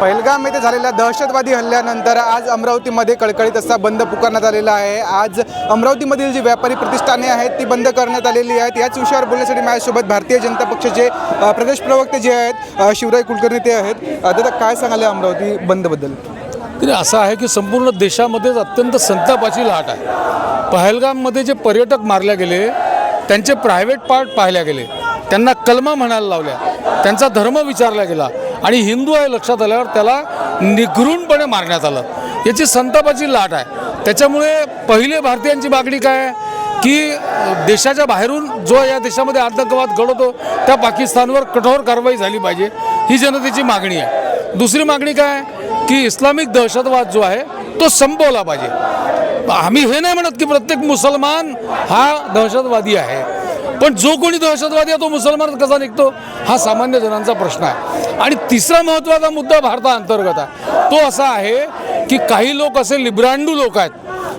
पहिलगाम येथे झालेल्या दहशतवादी हल्ल्यानंतर आज अमरावतीमध्ये कडकडीत असा बंद पुकारण्यात आलेला आहे. आज अमरावतीमधील जी व्यापारी प्रतिष्ठाने आहेत ती बंद करण्यात आलेली आहेत. याच विषयावर बोलण्यासाठी माझ्यासोबत भारतीय जनता पक्षाचे प्रदेश प्रवक्ते जे आहेत शिवराय कुलकर्णी ते आहेत. दादा काय सांगाले अमरावती बंदबद्दल? तरी असं आहे की संपूर्ण देशामध्येच अत्यंत संतापाची लाट आहे. पहलगाममध्ये जे पर्यटक मारले गेले त्यांचे प्रायव्हेट पार्ट पाहिल्या गेले त्यांना कलमा म्हणायला लावल्या त्यांचा धर्म विचारला गेला आणि हिंदू आहे लक्षात आल्यावर त्याला निघृणपणे मारण्यात आलं. याची संतापाची लाट आहे. त्याच्यामुळे पहिले भारतीयांची मागणी काय आहे? की देशाच्या बाहेरून जो या देशामध्ये आतंकवाद घडवतो त्या पाकिस्तानवर कठोर कारवाई झाली पाहिजे ही जनतेची मागणी आहे. दुसरी मागणी काय की इस्लामिक दहशतवाद जो आहे तो संपवला पाहिजे. आम्ही हे नाही म्हणत की प्रत्येक मुसलमान हा दहशतवादी आहे. पण जो कोणी दहशतवादी आहे तो मुसलमान कसा निघतो? हा सामान्य जणांचा प्रश्न आहे. आणि तिसरा महत्त्वाचा मुद्दा भारताअंतर्गत आहे. तो असा आहे की काही लोक असे लिब्रांडू लोक आहेत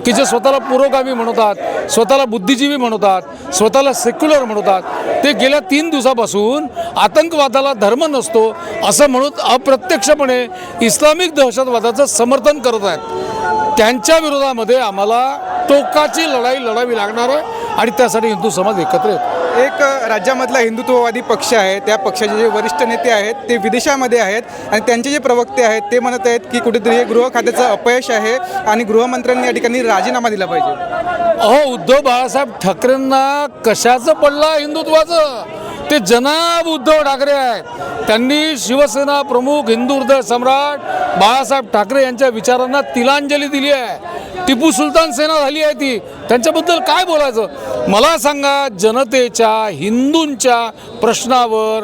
की जे स्वतःला पुरोगामी म्हणतात स्वतःला बुद्धिजीवी म्हणतात स्वतःला सेक्युलर म्हणतात ते गेल्या तीन दिवसापासून आतंकवादाला धर्म नसतो असं म्हणून अप्रत्यक्षपणे इस्लामिक दहशतवादाचं समर्थन करत आहेत. त्यांच्या विरोधामध्ये आम्हाला टोकाची लढाई लढावी लागणार आहे. आणि त्यासाठी हिंदू समाज एकत्र येतो. एक राज्यामधला हिंदुत्ववादी पक्ष आहे त्या पक्षाचे जे वरिष्ठ नेते आहेत ते विदेशामध्ये आहेत आणि त्यांचे जे प्रवक्ते आहेत ते म्हणत आहेत की कुठेतरी हे गृह खात्याचं अपयश आहे आणि गृहमंत्र्यांनी या ठिकाणी राजीनामा दिला पाहिजे. अहो उद्धव बाळासाहेब ठाकरेंना कशाचं पडलं हिंदुत्वाचं? ते जनाब उद्धव ठाकरे आहेत. त्यांनी शिवसेना प्रमुख हिंदू हृदय सम्राट बाळासाहेब ठाकरे यांच्या विचारांना तिलांजली दिली आहे. टिपू सुलतान सेना झाली आहे ती. त्यांच्याबद्दल काय बोलायचं? मला सांगा जनतेच्या हिंदूंच्या प्रश्नावर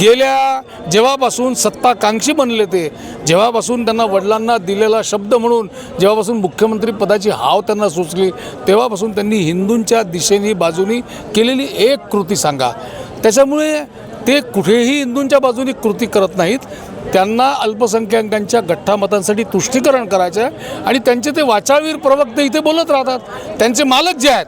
गेल्या जेव्हापासून सत्ताकांक्षी बनले ते जेव्हापासून त्यांना वडिलांना दिलेला शब्द म्हणून जेव्हापासून मुख्यमंत्री पदाची हाव त्यांना सुचली तेव्हापासून त्यांनी हिंदूंच्या दिशेने बाजूनी केलेली एक कृती सांगा. त्याच्यामुळे ते कुठेही हिंदूंच्या बाजूने कृती करत नाहीत. त्यांना अल्पसंख्याकांच्या गठ्ठा मतांसाठी तुष्टीकरण करायचं आहे आणि त्यांचे ते वाचाळवीर प्रवक्ते इथे बोलत राहतात. त्यांचे मालक जे आहेत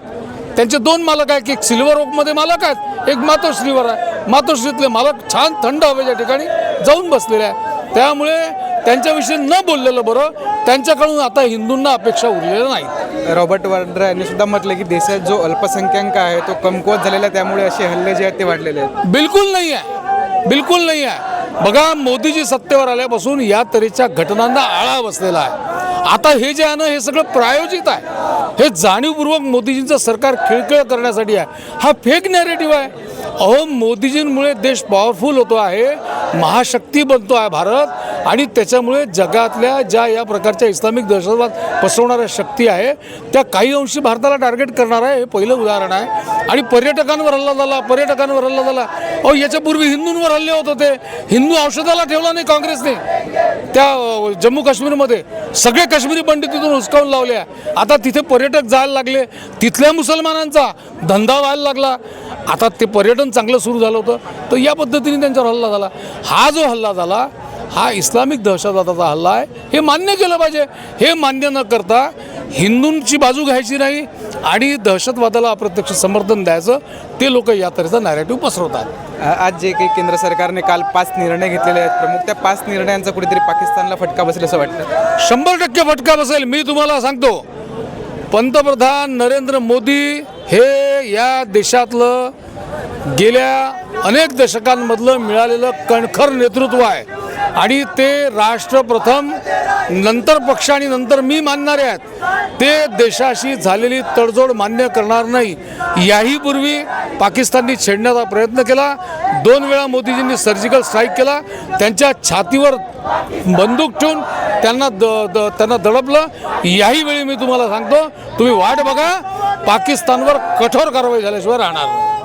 त्यांचे दोन मालक आहेत एक सिल्वर ओकमध्ये मालक आहेत एक मातोश्रीवर आहे. मातोश्रीतले मालक छान थंड हवेच्या ठिकाणी जाऊन बसलेले आहे त्यामुळे त्यांच्याविषयी न बोललेलं बरं त्यांच्याकडून आता हिंदूंना अपेक्षा उरलेल्या नाहीत. रॉबर्ट वाड्रा यांनी सुद्धा म्हटलं की देशात जो अल्पसंख्याक आहे तो कमकुवत झालेला आहे त्यामुळे असे हल्ले जे आहेत ते वाढलेले आहेत. बिलकुल नाही आहे बिलकुल नाही आहे बघा मोदीजी सत्तेवर आल्यापासून या तऱ्हेच्या घटनांना आळा बसलेला आहे. आता हे जे आहे ना हे सगळं प्रायोजित आहे. हे जाणीवपूर्वक मोदीजींचं सरकार खिळखिळ करण्यासाठी आहे. हा फेक नॅरेटिव्ह आहे. अहो मोदीजींमुळे देश पॉवरफुल होतो आहे महाशक्ती बनतो आहे भारत. आणि त्याच्यामुळे जगातल्या ज्या या प्रकारच्या इस्लामिक दहशतवाद पसरवणाऱ्या शक्ती आहे त्या काही अंशी भारताला टार्गेट करणार आहे हे पहिलं उदाहरण आहे. आणि पर्यटकांवर हल्ला झाला पर्यटकांवर हल्ला झाला. अहो याच्यापूर्वी हिंदूंवर हल्ले होत होते. हिंदू औषधाला ठेवला नाही काँग्रेसने. त्या जम्मू काश्मीरमध्ये सगळे काश्मीरी पंडित तिथून हुसकावून लावले आहे. आता तिथे पर्यटक जायला लागले. तिथल्या मुसलमानांचा धंदा व्हायला लागला. आता ते पर्यटन चांगलं सुरू झालं होतं. तर या पद्धतीने त्यांच्यावर हल्ला झाला. हा जो हल्ला झाला हा इस्लामिक दहशतवादाचा हल्ला आहे. हे मान्य केलं पाहिजे. हे मान्य न करता हिंदूंची बाजू घ्यायची नाही आणि दहशतवादाला अप्रत्यक्ष समर्थन द्यायचं ते लोक या तऱ्हेचा नॅरेटिव्ह पसरवतात. आज जे काही केंद्र सरकारने काल पाच निर्णय घेतलेले आहेत प्रमुख त्या पाच निर्णयांचा कुठेतरी पाकिस्तानला फटका बसेल असं वाटतं? शंभर टक्के फटका बसेल. मी तुम्हाला सांगतो पंतप्रधान नरेंद्र मोदी हे या देशातलं गेल्या अनेक दशकांमधलं मिळालेलं कणखर नेतृत्व आहे. आणि ते राष्ट्र प्रथम नंतर पक्ष आणि नंतर मी मानणारे आहेत ते देशाशी झालेली तडजोड मान्य करणार नाही. याही पूर्वी पाकिस्ताननी छेडण्याचा प्रयत्न केला. दोन वेळा मोदीजींनी सर्जिकल स्ट्राईक केला. त्यांच्या छातीवर बंदूक ठेवून त्यांना द द त्यांना दडपलं. याही वेळी मी तुम्हाला सांगतो तुम्ही वाट बघा पाकिस्तानवर कठोर कारवाई झाल्याशिवाय राहणार नाही.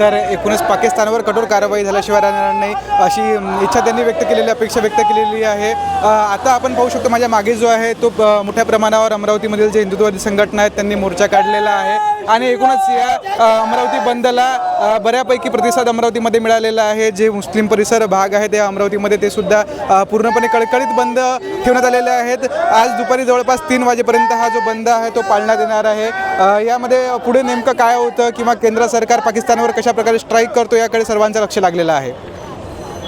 तर एकूणच पाकिस्तानवर कठोर कारवाई झाल्याशिवाय राहणार नाही अशी इच्छा त्यांनी व्यक्त केलेली अपेक्षा व्यक्त केलेली आहे. आता आपण पाहू शकतो माझ्या मागे जो आहे तो मोठ्या प्रमाणावर अमरावतीमधील जे हिंदुत्ववादी संघटना आहेत त्यांनी मोर्चा काढलेला आहे. आणि एकूणच या अमरावती बंदला बऱ्यापैकी प्रतिसाद अमरावतीमध्ये मिळालेला आहे. जे मुस्लिम परिसर भाग आहे त्या अमरावतीमध्ये ते सुद्धा पूर्णपणे कडकडीत बंद ठेवण्यात आलेले आहेत. आज दुपारी जवळपास तीन वाजेपर्यंत हा जो बंद आहे तो पाळण्यात येणार आहे. यामध्ये पुढे नेमकं काय होतं किंवा केंद्र सरकार पाकिस्तानवर कशा प्रकारे स्ट्राईक करतो याकडे सर्वांचं लक्ष लागलेलं आहे.